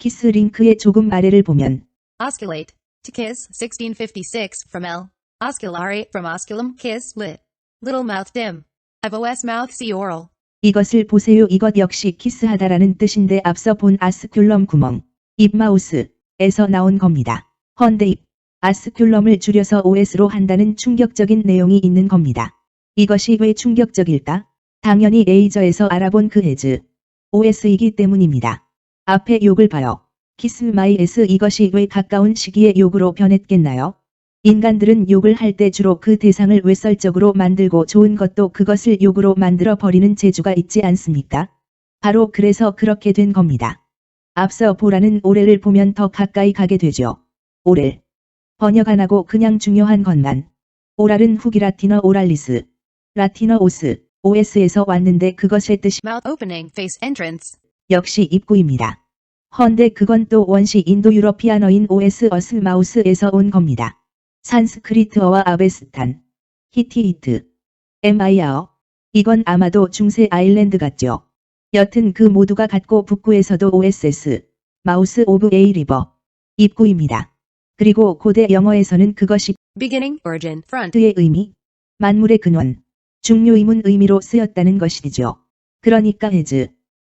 키스 링크의 조금 아래를 보면 Osculate. To kiss, 1656, from L. Osculare, from osculum, kiss, lit. Little mouth dim. I've os mouth see oral. 이것을 보세요. 이것 역시 키스하다라는 뜻인데 앞서 본 아스큘럼 구멍, 입마우스에서 나온 겁니다. 헌데 입, 아스큘럼을 줄여서 OS로 한다는 충격적인 내용이 있는 겁니다. 이것이 왜 충격적일까? 당연히 에이저에서 알아본 그 해즈, OS이기 때문입니다. 앞에 욕을 봐요. 키스 마이 S 이것이 왜 가까운 시기에 욕으로 변했겠나요? 인간들은 욕을 할 때 주로 그 대상을 외설적으로 만들고 좋은 것도 그것을 욕으로 만들어 버리는 재주가 있지 않습니까? 바로 그래서 그렇게 된 겁니다. 앞서 보라는 오래를 보면 더 가까이 가게 되죠. 오렐. 번역 안 하고 그냥 중요한 것만. 오랄은 후기 라틴어 오랄리스. 라틴어 오스. OS에서 왔는데 그것의 뜻이 Mouth opening, face entrance. 역시 입구입니다. 헌데 그건 또 원시 인도 유러피아너인 OS 어스 마우스에서 온 겁니다. 산스크리트어와 아베스탄, 히티이트, MI아어. 이건 아마도 중세 아일랜드 같죠. 여튼 그 모두가 같고 북구에서도 OSS, 마우스 오브 에이 리버, 입구입니다. 그리고 고대 영어에서는 그것이 Beginning, origin, front. 의 의미, 만물의 근원, 중요임은 의미로 쓰였다는 것이죠. 그러니까 해즈,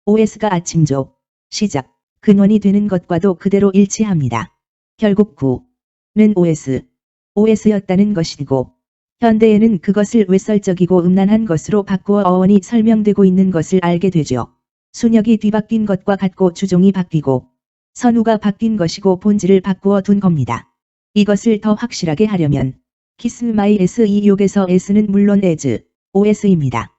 OS가 아침조, 시작, 근원이 되는 것과도 그대로 일치합니다. 결국 구는 OS, OS였다는 것이고, 현대에는 그것을 외설적이고 음란한 것으로 바꾸어 어원이 설명되고 있는 것을 알게 되죠. 순역이 뒤바뀐 것과 같고 주종이 바뀌고, 선우가 바뀐 것이고 본질을 바꾸어 둔 겁니다. 이것을 더 확실하게 하려면, 키스 마이 S 이 욕에서 S는 물론 as, OS입니다.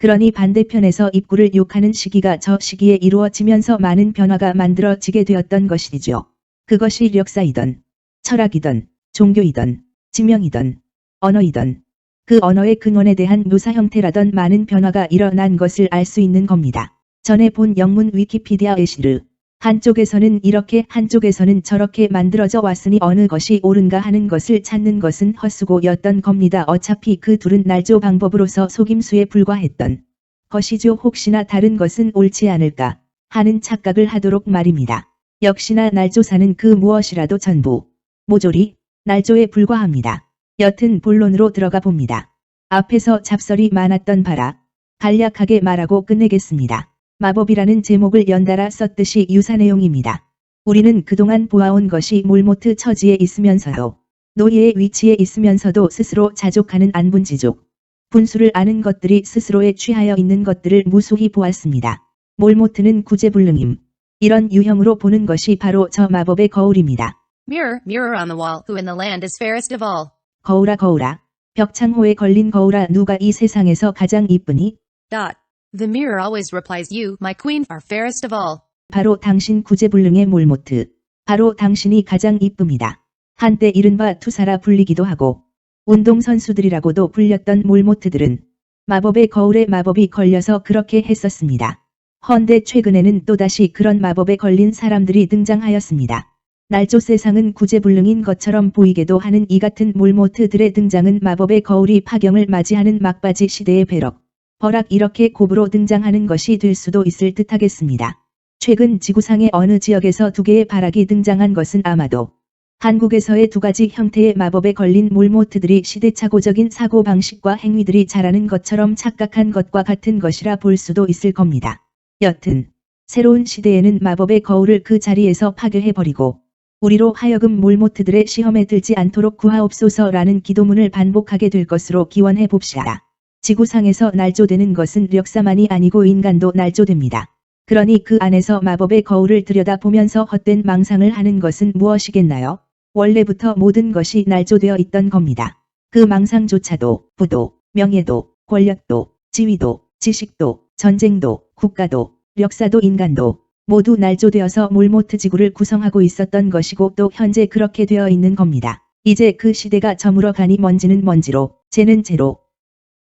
그러니 반대편에서 입구를 욕하는 시기가 저 시기에 이루어지면서 많은 변화가 만들어지게 되었던 것이죠. 그것이 역사이던, 철학이던, 종교이던, 지명이던, 언어이던, 그 언어의 근원에 대한 묘사 형태라던 많은 변화가 일어난 것을 알 수 있는 겁니다. 전에 본 영문 위키피디아 의 시르, 한쪽에서는 이렇게 한쪽에서는 저렇게 만들어져 왔으니 어느 것이 옳은가 하는 것을 찾는 것은 헛수고였던 겁니다. 어차피 그 둘은 날조 방법으로서 속임수에 불과했던 것이죠. 혹시나 다른 것은 옳지 않을까 하는 착각을 하도록 말입니다. 역시나 날조사는 그 무엇이라도 전부 모조리 날조에 불과합니다. 여튼 본론으로 들어가 봅니다. 앞에서 잡설이 많았던 바라 간략하게 말하고 끝내겠습니다. 마법이라는 제목을 연달아 썼듯이 유사 내용입니다. 우리는 그동안 보아온 것이 몰모트 처지에 있으면서도 노예의 위치에 있으면서도 스스로 자족하는 안분지족. 분수를 아는 것들이 스스로에 취하여 있는 것들을 무수히 보았습니다. 몰모트는 구제불능임. 이런 유형으로 보는 것이 바로 저 마법의 거울입니다. Mirror, mirror on the wall, who in the land is fairest of all. 거울아 거울아. 벽창호에 걸린 거울아 누가 이 세상에서 가장 이쁘니? Dot. The mirror always replies you, my queen, are fairest of all. 바로 당신 구제불능의 몰모트. 바로 당신이 가장 이쁩니다. 한때 이른바 투사라 불리기도 하고 운동선수들이라고도 불렸던 몰모트들은 마법의 거울에 마법이 걸려서 그렇게 했었습니다. 헌데 최근에는 또다시 그런 마법에 걸린 사람들이 등장하였습니다. 날조 세상은 구제불능인 것처럼 보이게도 하는 이 같은 몰모트들의 등장은 마법의 거울이 파경을 맞이하는 막바지 시대의 배럭. 버락 이렇게 곱으로 등장하는 것이 될 수도 있을 듯 하겠습니다. 최근 지구상의 어느 지역에서 두 개의 바락이 등장한 것은 아마도 한국에서의 두 가지 형태의 마법에 걸린 몰모트들이 시대착오적인 사고방식과 행위들이 자라는 것처럼 착각한 것과 같은 것이라 볼 수도 있을 겁니다. 여튼 새로운 시대에는 마법의 거울을 그 자리에서 파괴해버리고 우리로 하여금 몰모트들의 시험에 들지 않도록 구하옵소서라는 기도문을 반복하게 될 것으로 기원해 봅시다. 지구상에서 날조되는 것은 력사만이 아니고 인간도 날조됩니다. 그러니 그 안에서 마법의 거울을 들여다보면서 헛된 망상을 하는 것은 무엇이겠나요? 원래부터 모든 것이 날조되어 있던 겁니다. 그 망상조차도 부도, 명예도, 권력도, 지위도, 지식도, 전쟁도, 국가도, 역사도 인간도 모두 날조되어서 몰모트 지구를 구성하고 있었던 것이고 또 현재 그렇게 되어 있는 겁니다. 이제 그 시대가 저물어 가니 먼지는 먼지로, 재는 재로,